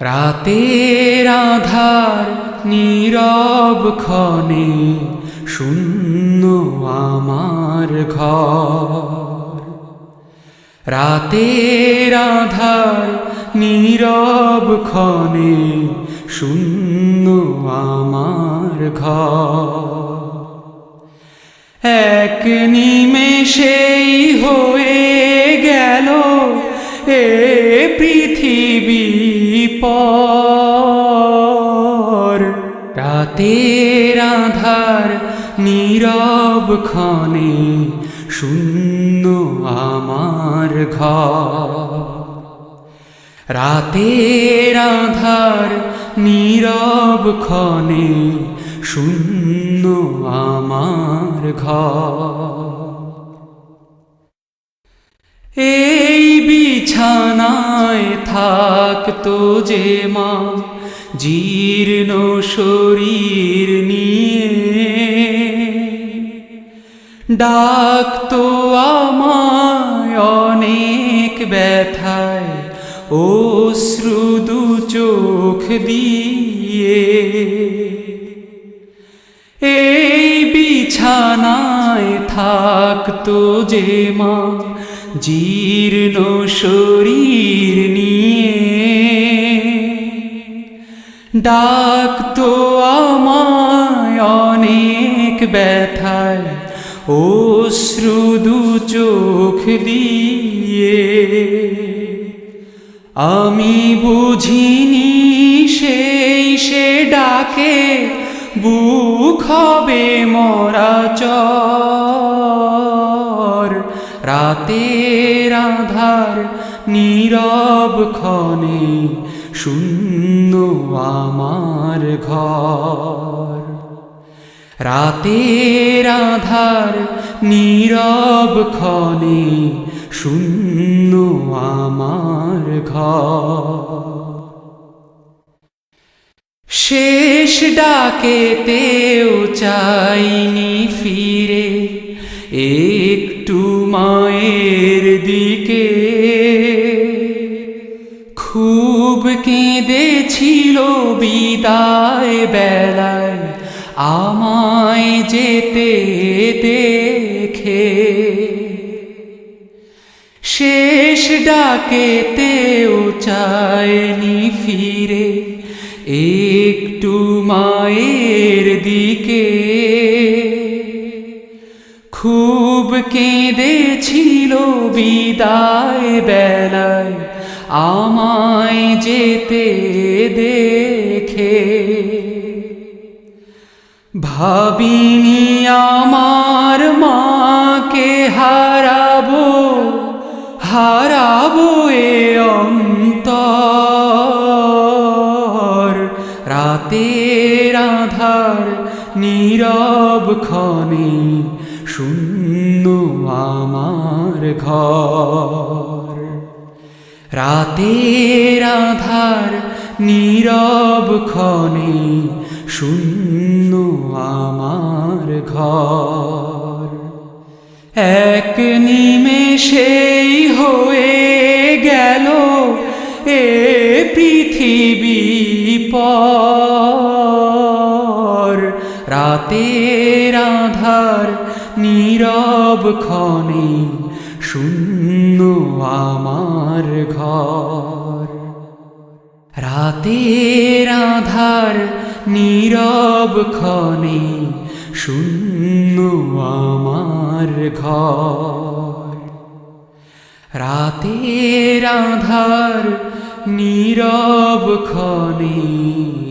রাতের আধার নীরব ক্ষণে শূন্য আমার ঘর। রাতের আধার নীরব ক্ষণে শূন্য আমার ঘর। এক নিমেষেই হয়ে রাতের আধার নীরব ক্ষণে শূন্য আমার ঘর। রাতের আধার নীরব ক্ষণে শূন্য আমার ঘর। এই বিছানায় থাকতো যে মা জীর্ণ শরীর নিয়ে ডাকতো আমায় অনেক ব্যথায় অশ্রুদু চোখ দিয়ে। এই বিছানায় থাকতো যে মা, জীর্ণ শরীর নিয়ে। ডাকতো আমায় অনেক ব্যথায় অশ্রুদু চোখ দিয়ে। আমি বুঝিনি সেই সে ডাকে, বুক হবে মরা চর। রাতের আধার নীরব ক্ষণে শূন্য আমার ঘর। রাতের আধার নীরব ক্ষণে শূন্য আমার ঘর। শেষ ডাকেতেও চাইনি ফিরে, একটু মায়ের দিকে। খুব কেঁদেছিল বিদায় বেলায়, আমায় যেতে দেখে। শেষ ডাকেতেও চায়নি ফিরে, একটু মায়ের দিকে। খুব কেঁদেছিল বিদায় বেলায় আমায় যেতে দেখে। ভাবিনি আমার মাকে হারাবো হারাবো এ অন্তর। রাতের আধার নীরব ক্ষণে শূন্য আমার ঘর। রাতের আধার নীরব ক্ষণে শূন্য আমার ঘর। এক নিমেষেই হয়ে গেল এ পৃথিবী পর। রাতের আধার নীরব ক্ষণে শূন্য আমার ঘর। রাতের আধার নীরব ক্ষণে শূন্য আমার ঘর। রাতের আধার নীরব ক্ষণে